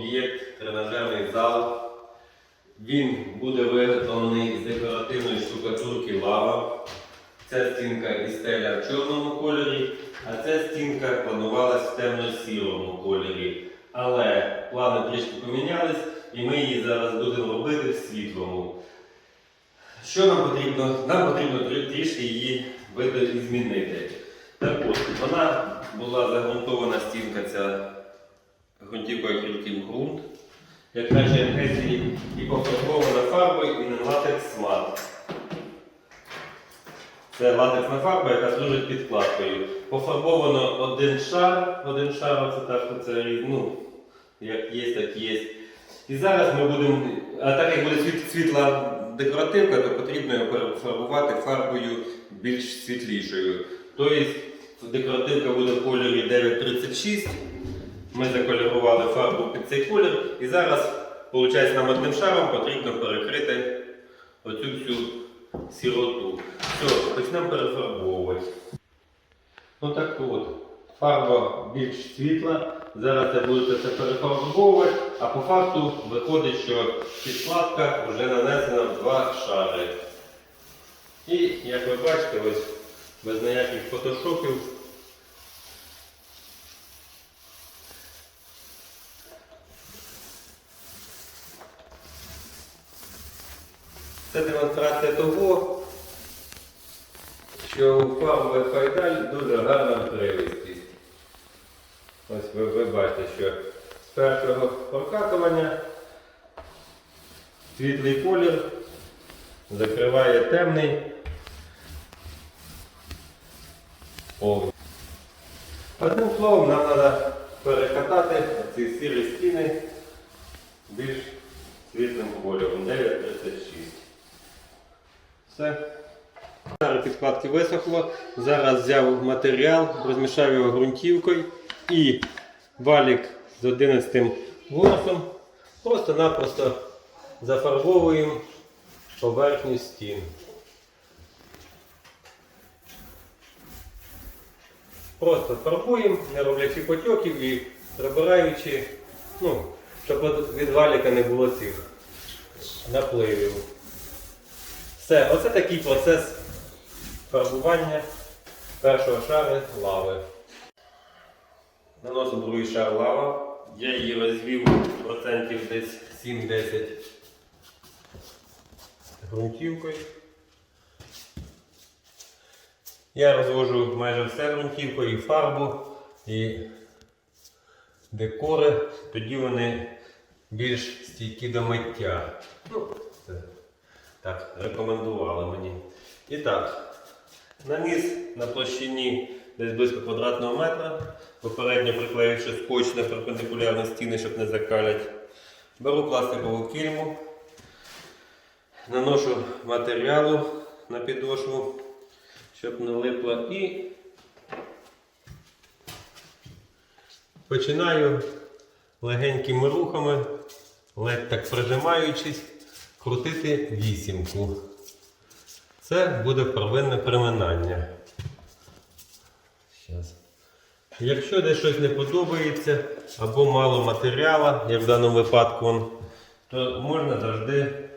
об'єкт, тренажерний зал. Він буде виготовлений з декоративної штукатурки лава. Ця стінка і стеля в чорному кольорі, а ця стінка планувалась в темно-сірому кольорі. Але плани трішки помінялись, і ми її зараз будемо робити в світлому. Що нам потрібно? Нам потрібно трішки її видозмінити. Так от, вона була загрунтована стінка ця ґрунтівкою кріпким ґрунт, як краще Гесії, і пофарбована фарбою і не латекс мат. Це латексна фарба, яка служить підкладкою. Пофарбовано один шар, один шар, оце так, це ну, як є, так є. І зараз ми будемо, а так як буде світла декоративка, то потрібно його перефарбувати фарбою більш світлішою. Тобто декоративка буде в кольорі 936. Ми закольорували фарбу під цей колір. І зараз, виходить, нам одним шаром потрібно перекрити оцю всю сіроту. Все, почнемо перефарбовувати. Ну так от, фарба більш світла. Зараз я буду це перефарбовувати, а по факту виходить, що підкладка вже нанесена в два шари. І як ви бачите, ось без ніяких фотошопів. Це демонстрація того, що у фарбових пайдаль дуже гарна витривистість. Ось ви, ви бачите, що з першого прокатування світлий колір закриває темний повністю. Одним словом, нам треба перекатати ці сірі стіни більш світлим кольором 936. Все. Підкладки висохло. Зараз взяв матеріал, розмішав його ґрунтівкою і валік з 11 ворсом просто-напросто зафарбовуємо поверхню стін. Просто фарбуємо, не роблячи потьоків і прибираючи, ну, щоб від валіка не було цих напливів. Все, оце такий процес фарбування першого шару лави. Наношу другий шар лава. Я її розвів процентів десь 7-10 ґрунтівкою. Я розвожу майже все ґрунтівкою, і фарбу, і декори, тоді вони більш стійкі до миття. Ну, це так, рекомендували мені. І так, наніс на площині десь близько квадратного метра, попередньо приклеївши скотч на перпендикулярні стіни, щоб не закалять. Беру пластикову кільму, наношу матеріалу на підошву, щоб не липло, і починаю легенькими рухами, ледь так прижимаючись, крутити вісімку. Це буде первинне приминання. Якщо десь щось не подобається або мало матеріалу, як в даному випадку, то можна завжди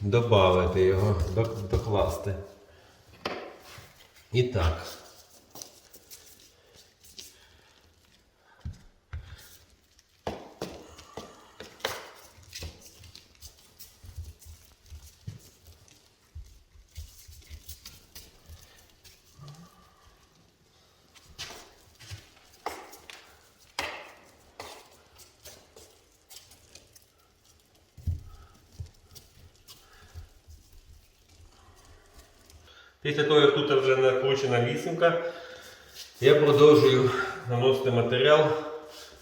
додати його, докласти. І так. Після того, як тут вже накручена вісімка, я продовжую наносити матеріал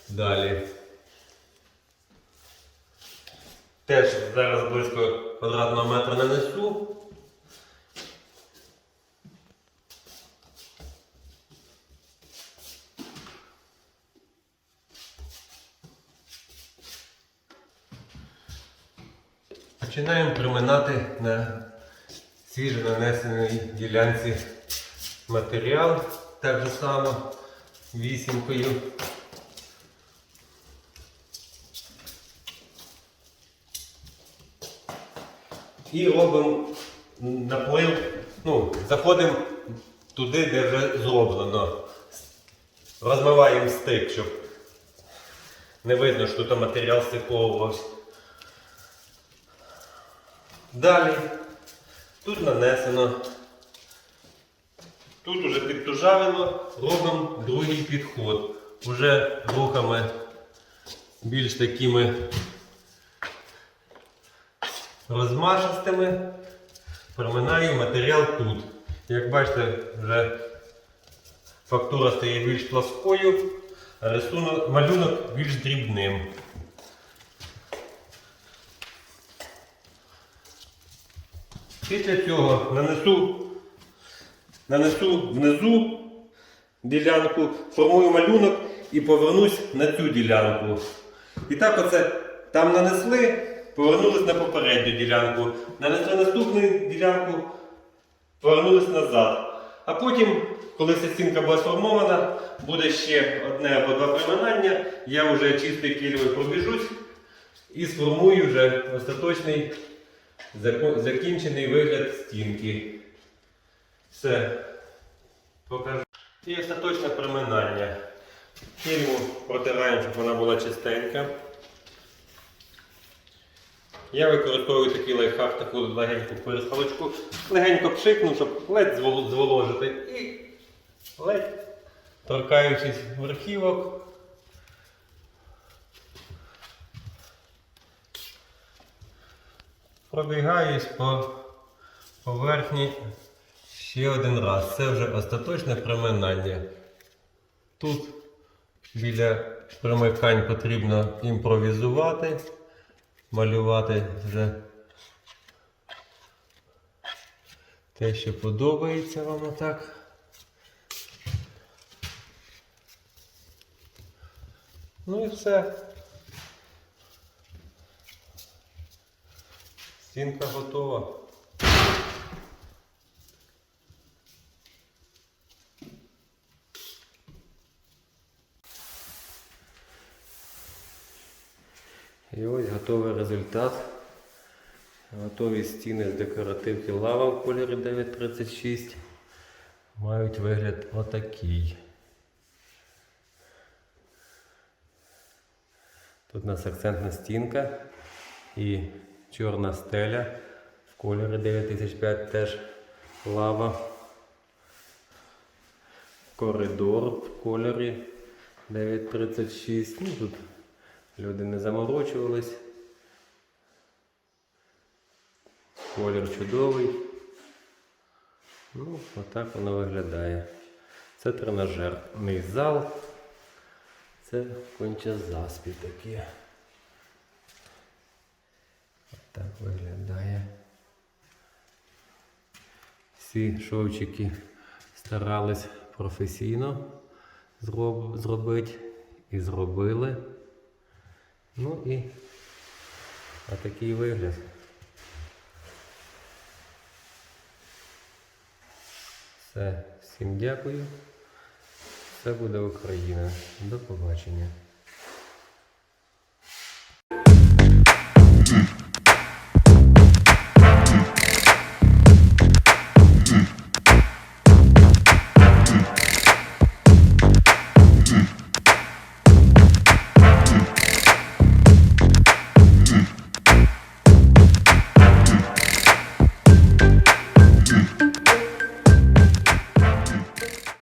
далі. Теж зараз близько квадратного метра нанесу. Починаємо приминати на свіже нанесений ділянці матеріал, так же само вісімкою. І робимо наплив, ну, заходимо туди, де вже зроблено. Розмиваємо стик, щоб не видно, що тут матеріал стиковувався. Далі тут нанесено. Тут уже підтужавимо, робимо другий підход. Уже рухами більш такими розмашистими. Проминаю матеріал тут. Як бачите, вже фактура стає більш плоскою, а рисунок, малюнок більш дрібним. Після цього нанесу, нанесу внизу ділянку, формую малюнок і повернусь на цю ділянку. І так оце там нанесли, повернулись на попередню ділянку, нанесли наступну ділянку, повернулись назад. А потім, коли вся стінка була сформована, буде ще одне або два приминання, я вже чистою кільвою пробіжусь і сформую вже остаточний закінчений вигляд стінки. Все. Покажу. І остаточне приминання. Кільму протираємо, щоб вона була чистенька. Я використовую такий лайфхак, таку легеньку пересалочку. Легенько пшикну, щоб ледь зволожити. І ледь торкаючись верхівок. Пробігаюсь по поверхні ще один раз. Це вже остаточне приминання. Тут біля примикань потрібно імпровізувати, малювати вже те, що подобається вам отак. Ну і все. Стінка готова. І ось готовий результат. Готові стіни з декоративки лава в кольорі 936 мають вигляд отакий. Тут у нас акцентна стінка і чорна стеля в кольорі 9005 теж лава. Коридор в кольорі 936. Ну, тут люди не заморочувались. Колір чудовий. Ну, отак воно виглядає. Це тренажерний зал. Це конче заспі таке. Так виглядає. Всі шовчики старались професійно зроб, зробити і зробили. Ну і отакий вигляд. Все, всім дякую. Це буде Україна. До побачення.